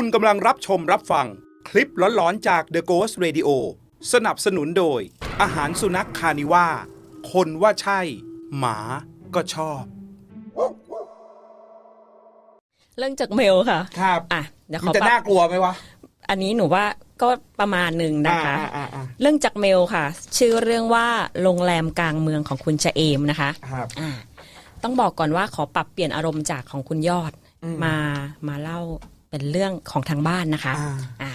คุณกำลังรับชมรับฟัง คลิปหลอนๆจาก The Ghost Radio สนับสนุนโดย อาหารสุนัขคานิว่า คนว่าใช่ หมาก็ชอบ เรื่องจากเมลค่ะ ครับอะเดี๋ยวขมัอนจะปรับน่ากลัวไหมวะ อันนี้หนูว่าก็ประมาณหนึ่งนะคะ อ่าอ่าอ่า เรื่องจากเมลค่ะ ชื่อเรื่องว่าโรงแรมกลางเมืองของคุณชะเอมนะคะ ครับ อ่าต้องบอกก่อนว่าขอปรับเปลี่ยนอารมณ์จากของคุณยอดอืมมามาเล่า เป็นเรื่องของทางบ้านนะคะอ่าอ่า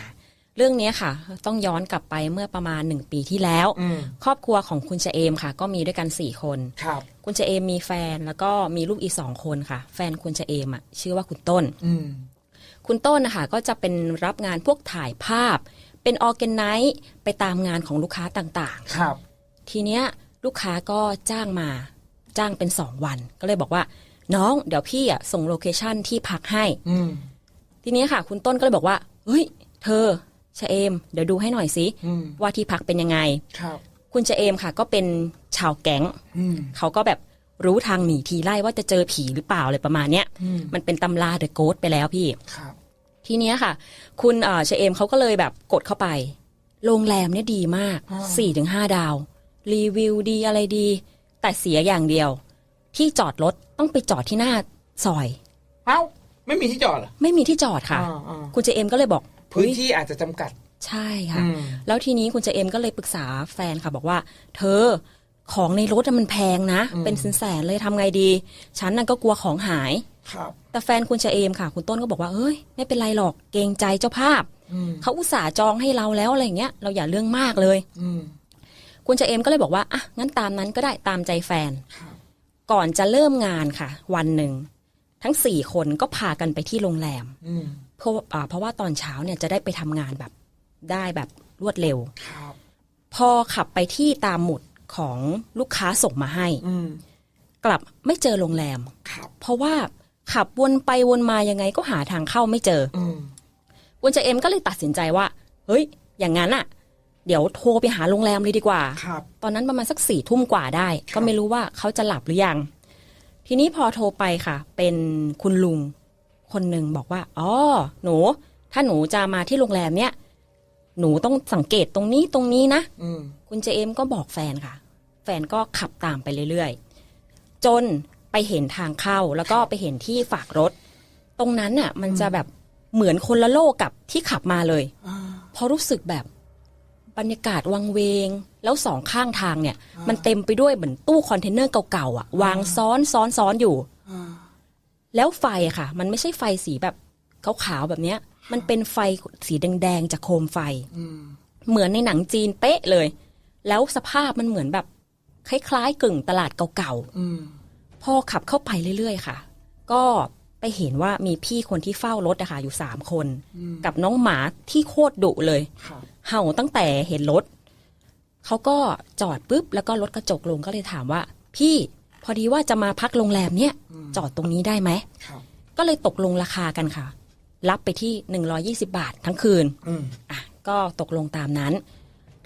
เรื่องนี้ค่ะ ต้องย้อนกลับไปเมื่อประมาณหนึ่งปีที่แล้วอืมครอบครัวของคุณชะเอมค่ะ ก็มีด้วยกันสี่คนครับคุณชะเอมมีแฟนแล้วก็มีลูกอีกสองคนค่ะ แฟนคุณชะเอมอะชื่อว่าคุณต้นอืมคุณต้นนะคะก็จะเป็นรับงานพวกถ่ายภาพ เป็นออร์แกไนซ์ไปตามงานของลูกค้าต่างครับๆทีเนี้ยลูกค้าก็จ้างมาจ้างเป็นสองวัน ก็เลยบอกว่า น้องเดี๋ยวพี่อะส่งโลเคชั่นที่พักให้อืม ทีนี้ค่ะ คุณต้นก็เลยบอกว่าเฮ้ย เธอชะเอม เดี๋ยวดูให้หน่อยสิอืมว่าที่พักเป็นยังไงครับ คุณชะเอมค่ะ ก็เป็นชาวแก๊งอืมเขาก็แบบรู้ทางหนีทีไล่ว่าจะเจอผีหรือเปล่าอะไรประมาณเนี้ยอืมมันเป็นตำราเดอะโกสไปแล้วพี่ครับทีเนี้ยค่ะ คุณเอ่อเชเอมเขาก็เลยแบบกดเข้าไป โรงแรมเนี่ยดีมากอ่า4ี่ถึงห้าดาว รีวิวดีอะไรดี แต่เสียอย่างเดียว ที่จอดรถต้องไปจอดที่หน้าซอย เอ้า ไม่มีที่จอดเหรอ ไม่มีที่จอดค่ะ อ่าอ่า คุณเจเอมก็เลยบอกพื้นเฮ้ยที่อาจจะจำกัด ใช่ค่ะ อืม แล้วทีนี้คุณเจเอมก็เลยปรึกษาแฟนค่ะ บอกว่า เธอของในรถอะมันแพงนะ เป็นแสนๆเลยทำไงดี ฉันน่ะก็กลัวของหาย ครับ แต่แฟนคุณเจเอมค่ะ คุณต้นก็บอกว่าเฮ้ยไม่เป็นไรหรอกเกรงใจเจ้าภาพ อืม เขาอุตส่าห์จองให้เราแล้วอะไรอย่างเงี้ยเราอย่าเรื่องมากเลย อืม คุณเจเอมก็เลยบอกว่าอะงั้นตามนั้นก็ได้ตามใจแฟน ครับ ก่อนจะเริ่มงานค่ะ วันหนึ่ง ทั้งสี่คนก็พากันไปที่โรงแรมอืมเพราะอ่าเพราะว่าตอนเช้าเนี่ยจะได้ไปทำงานแบบได้แบบรวดเร็วครับพอขับไปที่ตามหมุดของลูกค้าส่งมาให้อืมกลับไม่เจอโรงแรมครับเพราะว่าขับวนไปวนมายังไงก็หาทางเข้าไม่เจออืมคุณเจเอมก็เลยตัดสินใจว่า เฮ้ย อย่างนั้นอะเดี๋ยวโทรไปหาโรงแรมเลยดีกว่าครับตอนนั้นประมาณสักสี่ทุ่มกว่าได้ ก็ไม่รู้ว่าเขาจะหลับหรือยัง ทีนี้พอโทรไปค่ะ เป็นคุณลุง คนหนึ่งบอกว่าอ๋อหนู ถ้าหนูจะมาที่โรงแรมเนี้ยหนูต้องสังเกตตรงนี้ตรงนี้นะอืมคุณเจเอมก็บอกแฟนค่ะ แฟนก็ขับตามไปเรื่อยๆ จนไปเห็นทางเข้าแล้วก็ไปเห็นที่ฝากรถ ตรงนั้นน่ะ มันจะแบบเหมือนคนละโลกกับที่ขับมาเลยอ่าเพราะรู้สึกแบบ บรรยากาศวังเวง แล้วสองข้างทางเนี่ย มันเต็มไปด้วยเหมือนตู้คอนเทนเนอร์เก่าๆอะ วางซ้อนซ้อนซ้อนอยู่อ่าแล้วไฟอะค่ะ มันไม่ใช่ไฟสีแบบขาวๆแบบเนี้ย มันเป็นไฟสีแดงๆจากโคมไฟอืมเหมือนในหนังจีนเป๊ะเลย แล้วสภาพมันเหมือนแบบ คล้ายๆกึ่งตลาดเก่าอืมๆพอขับเข้าไปเรื่อยๆค่ะ ก็ไปเห็นว่ามีพี่คนที่เฝ้ารถอะค่ะอยู่สามคนอืมกับน้องหมาที่โคตรดุเลยครับ เห่าตั้งแต่เห็นรถเขาก็จอดปุ๊บแล้วก็รถกระจกลงก็เลยถามว่า พี่พอดีว่าจะมาพักโรงแรมเนี่ยจอดตรงนี้ได้ไหมครับก็เลยตกลงราคากันค่ะ รับไปที่ 120 บาททั้งคืนอืมอะก็ตกลงตามนั้น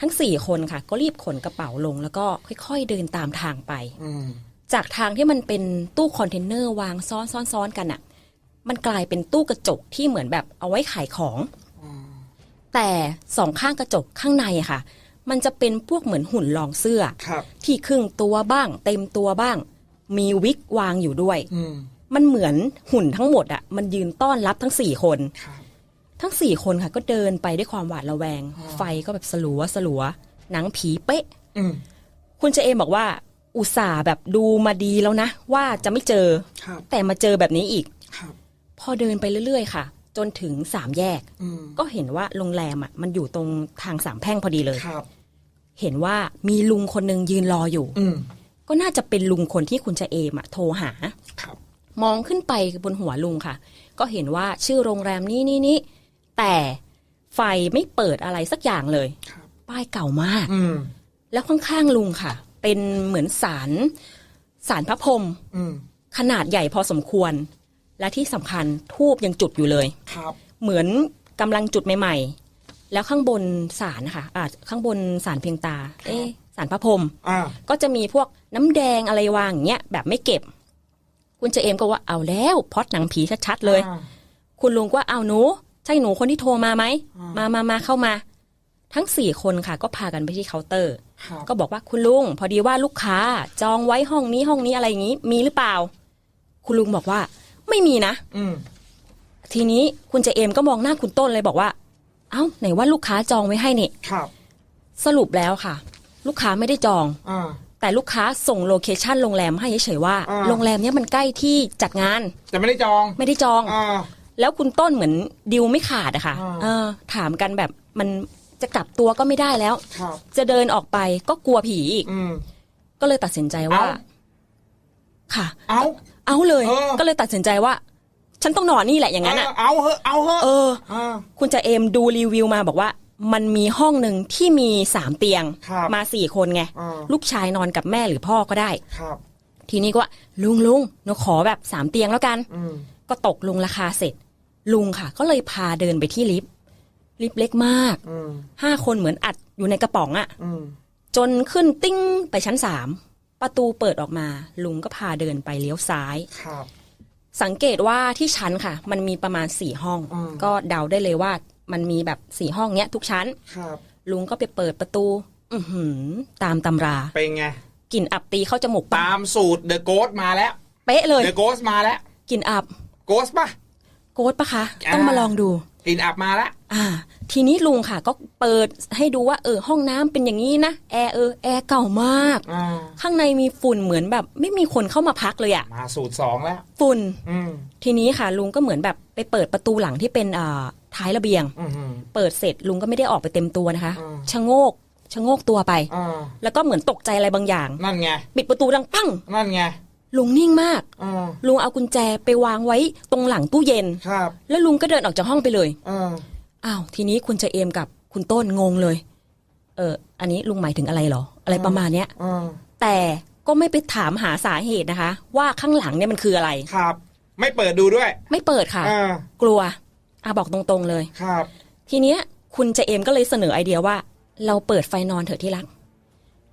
ทั้งสี่คนค่ะ ก็รีบขนกระเป๋าลงแล้วก็ค่อย ๆ เดินตามทางไปอืมจากทางที่มันเป็นตู้คอนเทนเนอร์วางซ้อนซ้อนซ้อนกันอะ่ะ มันกลายเป็นตู้กระจกที่เหมือนแบบเอาไว้ขายของ แต่สองข้างกระจกข้างในอะค่ะ มันจะเป็นพวกเหมือนหุ่นรองเสื้อ ครับ ที่ครึ่งตัวบ้าง เต็มตัวบ้าง มีวิกวางอยู่ด้วย อืมมันเหมือนหุ่นทั้งหมดอะ่ะมันยืนต้อนรับทั้งสี่คน ครับ ทั้งสี่คนค่ะ ก็เดินไปด้วยความหวาดระแวงไฟก็แบบสลัวสลัวหนังผีเป๊ะ อืมคุณเจเอมบอกว่า อุตส่าห์แบบดูมาดีแล้วนะ ว่าจะไม่เจอ ครับ แต่มาเจอแบบนี้อีก ครับ พอเดินไปเรื่อยๆ ค่ะ จนถึงสามแยกอืมก็เห็นว่าโรงแรมอะมันอยู่ตรงทางสามแพร่งพอดีเลยครับ เห็นว่ามีลุงคนหนึ่งยืนรออยู่อืมก็น่าจะเป็นลุงคนที่คุณเจเอมอะโทรหาครับมองขึ้นไปบนหัวลุงค่ะ ก็เห็นว่าชื่อโรงแรมนี้นี่นี่แต่ไฟไม่เปิดอะไรสักอย่างเลยครับป้ายเก่ามากอืมแล้วข้างๆลุงค่ะ เป็นเหมือนสารสารพระพรหมอืมขนาดใหญ่พอสมควร และที่สำคัญทูบยังจุดอยู่เลย ครับ เหมือนกำลังจุดใหม่ ๆ แล้วข้างบนสารนะคะอ่าข้างบนสารเพียงตา เอ๊ะสารพระพรหมอ่า ก็จะมีพวกน้ำแดงอะไรวางอย่างเงี้ยแบบไม่เก็บ คุณเจเอมก็ว่าเอาแล้วพล็อดหนังผีชัดๆเลยอ่าคุณลุงก็ว่าเอาหนู ใช่หนูคนที่โทรมาไหมอ่าม มามามาเข้ามา ทั้งสี่คนค่ะ ก็พากันไปที่เคาน์เตอร์ ครับก็บอกว่าคุณลุง พอดีว่าลูกค้า จองไว้ห้องนี้ห้องนี้อะไรอย่างนี้ มีหรือเปล่า คุณลุงบอกว่า ไม่มีนะ อืม ทีนี้คุณเจเอมก็มองหน้าคุณต้นเลยบอกว่า เอ้าไหนว่าลูกค้าจองไว้ให้นี่ ครับ สรุปแล้วค่ะ ลูกค้าไม่ได้จอง อ่า แต่ลูกค้าส่งโลเคชันโรงแรมให้เฉยๆว่าอ่า โรงแรมเนี้ยมันใกล้ที่จัดงานแต่ไม่ได้จอง ไม่ได้จอง อ่า แล้วคุณต้นเหมือนดิวไม่ขาดอะค่ะอ่า เออ ถามกันแบบมันจะกลับตัวก็ไม่ได้แล้ว ครับ จะเดินออกไปก็กลัวผีอีก อืม ก็เลยตัดสินใจว่า เอ้า ค่ะ เอา เอาเลย เออ ก็เลยตัดสินใจว่า ฉันต้องนอนนี่แหละอย่างนั้นอะเเอาเหอะเอาเหอะเออ อ่า คุณจะเอมดูรีวิวมาบอกว่า มันมีห้องหนึ่งที่มีสามเตียง ครับมาสี่คนไง อ่า ลูกชายนอนกับแม่หรือพ่อก็ได้ ครับ ทีนี้ก็ว่าลุงลุงหนูขอแบบสามเตียงแล้วกัน อืม ก็ตกลงราคาเสร็จ ลุงค่ะ ก็เลยพาเดินไปที่ลิฟต์ลิฟต์เล็กมากอืม ห้าคนเหมือนอัดอยู่ในกระป๋องอะอืม จนขึ้นติ้งไปชั้นสาม ประตูเปิดออกมา ลุงก็พาเดินไปเลี้ยวซ้าย ครับ สังเกตว่าที่ชั้นค่ะ มันมีประมาณสี่ห้อง อืม ก็เดาได้เลยว่ามันมีแบบสี่ห้องเนี้ยทุกชั้น ครับ ลุงก็ไปเปิดประตู อือหือ ตามตำราเป็นไง กลิ่นอับตีเข้าจมูกปะตามสูตรเดอะโกสมาแล้วเป๊ะเลยเดอะโกสมาแล้วกลิ่นอับ โกสป่ะ โกดปะคะอ่าต้องมาลองดู กลิ่นอับมาแล้ว อ่า ทีนี้ลุงค่ะ ก็เปิดให้ดูว่าเออห้องน้ำเป็นอย่างนี้นะแอร์เออแอร์เก่ามากอ่าข้างในมีฝุ่นเหมือนแบบ ไม่มีคนเข้ามาพักเลยอะมาสูตรสองแล้ว ฝุ่นอืมทีนี้ค่ะ ลุงก็เหมือนแบบไปเปิดประตูหลังที่เป็นอ่าท้ายระเบียงอืมเปิดเสร็จลุงก็ไม่ได้ออกไปเต็มตัวนะคะอืมชะโงกชะโงกตัวไปอ่าแล้วก็เหมือนตกใจอะไรบางอย่าง นั่นไงปิดประตูดังปั้งนั่นไงลุงนิ่งมากอ่าลุงเอากุญแจไปวางไว้ตรงหลังตู้เย็นครับ แล้วลุงก็เดินออกจากห้องไปเลยอ่า อ้าวทีนี้คุณเจเอมกับคุณต้นงงเลย เออ อันนี้ลุงหมายถึงอะไรเหรอ อะไรประมาณเนี้ยอ่าแต่ก็ไม่ไปถามหาสาเหตุนะคะ ว่าข้างหลังเนี่ยมันคืออะไร ครับ ไม่เปิดดูด้วยไม่เปิดค่ะ อ่ากลัวอะบอกตรงๆเลย ครับ ทีเนี้ยคุณเจเอมก็เลยเสนอไอเดียว่า เราเปิดไฟนอนเถอะที่รัก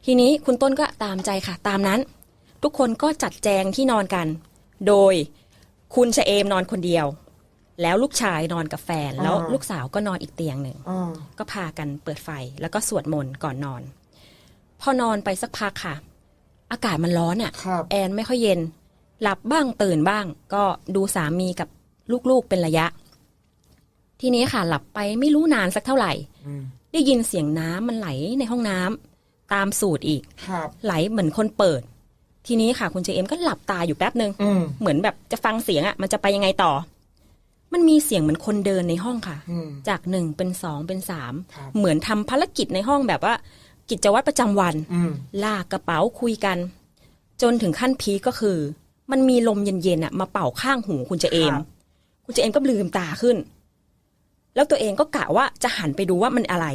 ทีนี้คุณต้นก็ตามใจค่ะ ตามนั้น ทุกคนก็จัดแจงที่นอนกัน โดยคุณเจเอมนอนคนเดียว แล้วลูกชายนอนกับแฟน แล้วลูกสาวก็นอนอีกเตียงหนึ่งอ่าก็พากันเปิดไฟแล้วก็สวดมนต์ก่อนนอน พอนอนไปสักพักค่ะ อากาศมันร้อนอะ่ะครับแอนไม่ค่อยเย็น หลับบ้างตื่นบ้าง ก็ดูสามีกับลูกๆเป็นระยะ ทีนี้ค่ะ หลับไปไม่รู้นานสักเท่าไหร่อืมได้ยินเสียงน้ำมันไหลในห้องน้ำตามสูตรอีกครับไหลเหมือนคนเปิดทีนี้ค่ะคุณเจเอ็มก็หลับตาอยู่แป๊บหนึ่งอืมเหมือนแบบจะฟังเสียงอะ่ะมันจะไปยังไงต่อ มันมีเสียงเหมือนคนเดินในห้องค่ะ อืม จากหนึ่งเป็นสองเป็นสามครับ เหมือนทำภารกิจในห้องแบบว่า กิจวัตรประจำวัน อืม ลากกระเป๋าคุยกัน จนถึงขั้นพีคก็คือ มันมีลมเย็นๆอะมาเป่าข้างหูคุณเจเอม ครับ คุณเจเอมก็ลืมตาขึ้น แล้วตัวเองก็กะว่าจะหันไปดูว่ามันอะไร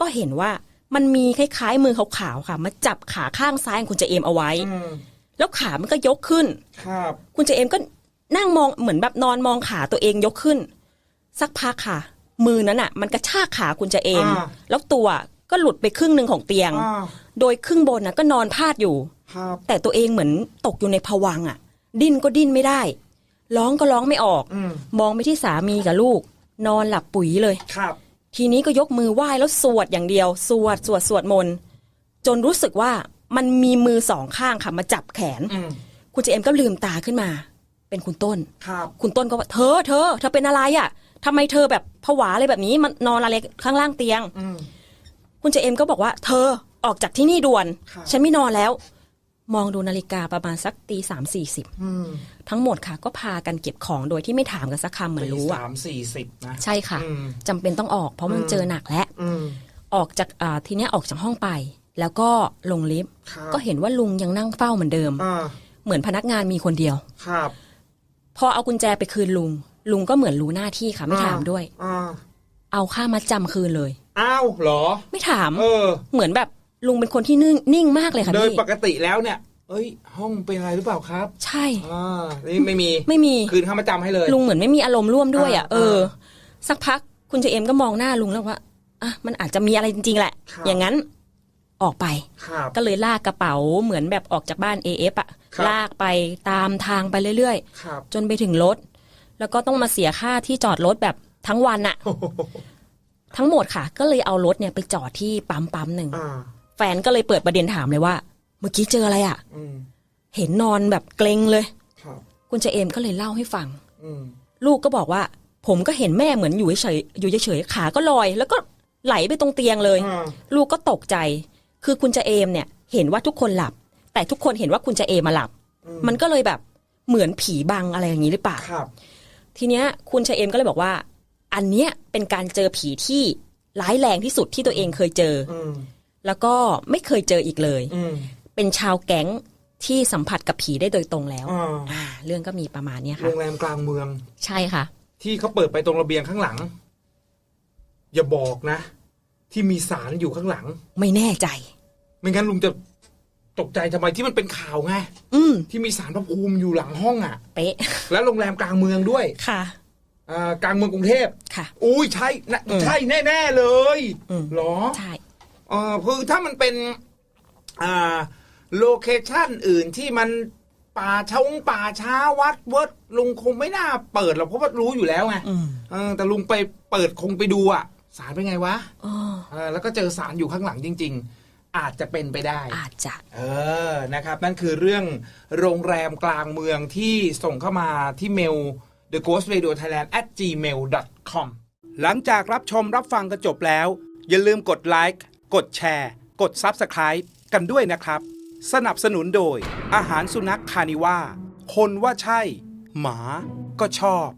ก็เห็นว่ามันมีคล้ายๆมือขาวๆค่ะ มาจับขาข้างซ้ายของคุณเจเอมเอาไว้ อืมแล้วขามันก็ยกขึ้น ครับ คุณเจเอมก็ นั่งมองเหมือนแบบนอนมองขาตัวเองยกขึ้น สักพักค่ะ มือนั้นอะ มันกระชากขาคุณเจเอมอ่าแล้วตัวก็หลุดไปครึ่งหนึ่งของเตียงอ่าโดยครึ่งบนน่ะก็นอนพาดอยู่ครับแต่ตัวเองเหมือนตกอยู่ในภวังค์อะ ดิ้นก็ดิ้นไม่ได้ ร้องก็ร้องไม่ออกอืมมองไปที่สามีกับลูก นอนหลับปุ๋ยเลยครับ ทีนี้ก็ยกมือไหว้แล้วสวดอย่างเดียว สวดสวดสวดมนต์จนรู้สึกว่ามันมีมือสองข้างค่ะมาจับแขนอืมคุณเจเอ็มก็ลืมตาขึ้นมา เป็นคุณต้น ครับ คุณต้นก็ว่าเธอเธอเธอเป็นอะไรอะทำไมเธอแบบผวาอะไรแบบนี้มันนอนอะไรข้างล่างเตียง อืม คุณเจเอ็มก็บอกว่าเธอออกจากที่นี่ด่วนครับฉันไม่นอนแล้ว มองดูนาฬิกาประมาณสักตีสามสี่สิบอืมทั้งหมดค่ะ ก็พากันเก็บของโดยที่ไม่ถามกันสักคำเหมือนรู้อะ สามสี่สิบนะ ใช่ค่ะอืม จำเป็นต้องออก เพราะมันอืมเจอหนักแล้ว อืม ออกจากอ่าทีเนี้ยออกจากห้องไป แล้วก็ลงลิฟต์ครับ ก็เห็นว่าลุงยังนั่งเฝ้าเหมือนเดิม อ่า เหมือนพนักงานมีคนเดียว ครับ พอเอากุญแจไปคืนลุง ลุงก็เหมือนรู้หน้าที่ค่ะไม่ถามด้วยอ่าเอาค่ามัดจำคืนเลย อ้าวเหรอ ไม่ถาม เออ เหมือนแบบลุงเป็นคนที่นิ่งนิ่งมากเลยค่ะโดยพี่ปกติแล้วเนี่ย เอ้ย ห้องเป็นอะไรหรือเปล่าครับใช่ อ่านี่ไม่มี ไม่มี คืนค่ามาจำให้เลย ลุงเหมือนไม่มีอารมณ์ร่วมด้วยอะอ่าเออ สักพักคุณเจเอ็มก็มองหน้าลุงแล้วว่าอะมันอาจจะมีอะไรจริงๆแหละ ครับ อย่างนั้นออกไป ครับ ก็เลยลากกระเป๋าเหมือนแบบออกจากบ้าน AF อะครับ ลากไปตามทางไปเรื่อยครับๆจนไปถึงรถ แล้วก็ต้องมาเสียค่าที่จอดรถแบบทั้งวันอะทั้งหมดค่ะ ก็เลยเอารถเนี่ยไปจอดที่ปั๊มปั๊มหนึ่งอ่าแฟนก็เลยเปิดประเด็นถามเลยว่า เมื่อกี้เจออะไรอะอืมเห็นนอนแบบเกรงเลยครับคุณเจเอมก็เลยเล่าให้ฟังอืมลูกก็บอกว่า ผมก็เห็นแม่เหมือนอยู่เฉยๆอยู่เฉยๆขาก็ลอย แล้วก็ไหลไปตรงเตียงเลยอ่าลูกก็ตกใจ คือคุณเจเอมเนี่ย เห็นว่าทุกคนหลับ แต่ทุกคนเห็นว่าคุณเจเอมมาหลับ มันก็เลยแบบเหมือนผีบังอะไรอย่างนี้หรือเปล่าครับ ทีเนี้ยคุณเจเอมก็เลยบอกว่า อันเนี้ยเป็นการเจอผีที่ร้ายแรงที่สุดที่ตัวเองเคยเจออืมแล้วก็ไม่เคยเจออีกเลยอืมเป็นชาวแก๊งที่สัมผัสกับผีได้โดยตรงแล้วอ่าอ่าเรื่องก็มีประมาณเนี้ยโรค่ะงแรมกลางเมือง ใช่ค่ะ ที่เขาเปิดไปตรงระเบียงข้างหลัง อย่าบอกนะ ที่มีสารอยู่ข้างหลัง ไม่แน่ใจ ไม่งั้นลุงจะ ตกใจทำไมที่มันเป็นข่าวไงอืมที่มีสารพระภูมิอยู่หลังห้องอะ เป๊ะ แล้วโรงแรมกลางเมืองด้วยค่ะ อ่ากลางเมืองกรุงเทพค่ะ อุ้ยใช่นะอืม ใช่แน่ ๆ เลยอืมเหรอใช่ เออคือถ้ามันเป็น อ่าโลเคชั่นอื่นที่มันป่าชงป่าช้าวัดเวิร์ดลุงคงไม่น่าเปิดหรอกเพราะว่ารู้อยู่แล้วไงอืมเออแต่ลุงไปเปิดคงไปดูอะสารเป็นไงวะ อ๋อ เออแล้วก็เจอสารอยู่ข้างหลังจริง ๆ อาจจะเป็นไปได้ อาจจะ เออนะครับ นั่นคือเรื่องโรงแรมกลางเมืองที่ส่งเข้ามาที่เมล the ghost radio thailand at gmail com หลังจากรับชมรับฟังกันจบแล้ว อย่าลืมกดไลค์กดแชร์ กด Subscribe กันด้วยนะครับ สนับสนุนโดยอาหารสุนัขคานิว่าคนว่าใช่ หมาก็ชอบ